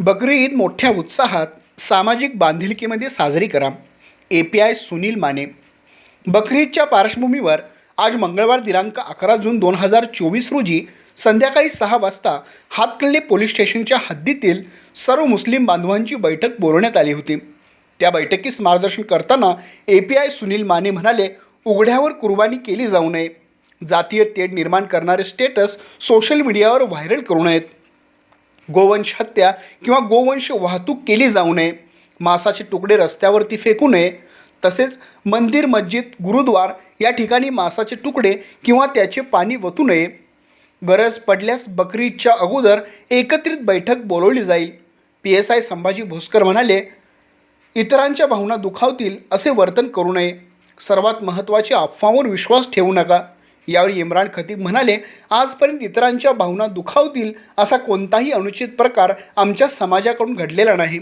बकरी ईद मोठ्या उत्साहात सामाजिक बांधिलकीमध्ये साजरी करा. A P I Sunil Mane. बकरी ईदच्या पार्श्वभूमीवर आज मंगळवार दिनांक अकरा जून दोन हजार चोवीस रोजी संध्याकाळी सहा वाजता हातकल्ले पोलीस स्टेशनच्या हद्दीतील सर्व मुस्लिम बांधवांची बैठक बोलवण्यात आली होती. त्या बैठकीस मार्गदर्शन करताना A P I Sunil Mane म्हणाले उघड्यावर कुर्बानी केली जाऊ नये. जातीय तेढ निर्माण करणारे स्टेटस सोशल मीडियावर व्हायरल करू नयेत. गोवंश हत्या किंवा गोवंश वाहतूक केली जाऊ नये मांसाचे तुकडे रस्त्यावरती फेकू नये तसेच मंदिर मस्जिद गुरुद्वार या ठिकाणी मांसाचे तुकडे किंवा त्याचे पाणी वतू नये. गरज पडल्यास बकरीच्या अगोदर एकत्रित बैठक बोलवली जाईल. P S I Sambhaji Bhoskar म्हणाले इतरांच्या भावना दुखावतील असे वर्तन करू नये. सर्वात महत्त्वाचे अफवांवर विश्वास ठेवू नका. यावेळी इम्रान खतीब म्हणाले आजपर्यंत इतरांच्या भावना दुखावतील असा कोणताही अनुचित प्रकार आमच्या समाजाकडून घडलेला नाही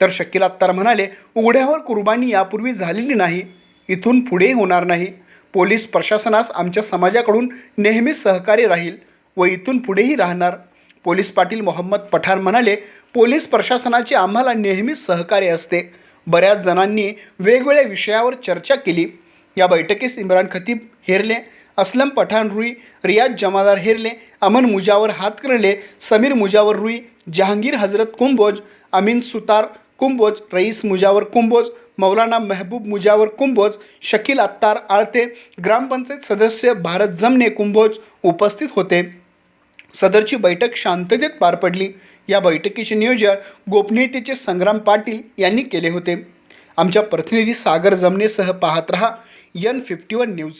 तर शकील अत्तार म्हणाले उघड्यावर कुर्बानी यापूर्वी झालेली नाही. इथून पुढे होणार नाही. पोलीस प्रशासनास आमच्या समाजाकडून नेहमीच सहकार्य राहील व इथून पुढेही राहणार पोलीस पाटील मोहम्मद पठाण म्हणाले पोलीस प्रशासनाचे आम्हाला नेहमीच सहकार्य असते. बऱ्याच जणांनी वेगवेगळ्या विषयावर चर्चा केली. या बैठकीस इम्रान खतीब हेरले. असलम पठाण रुई रियाज जमादार हेरले अमन मुजावर हातकर्ले समीर मुजावर रुई जहांगीर हजरत कुंभोज अमीन सुतार कुंभोज रईस मुजावर कुंभोज मौलाना महबूब मुजावर कुंभोज शकील अत्तार आळते ग्रामपंचायत सदस्य भारत जमने कुंभोज उपस्थित होते. सदरची बैठक शांततेत पार पडली. या बैठकीचे नियोजन गोपनीयतेचे संग्राम पाटील यांनी केले होते. आमच्या प्रतिनिधी सागर जमनेसह पाहत रहा यन फिफ्टी वन न्यूज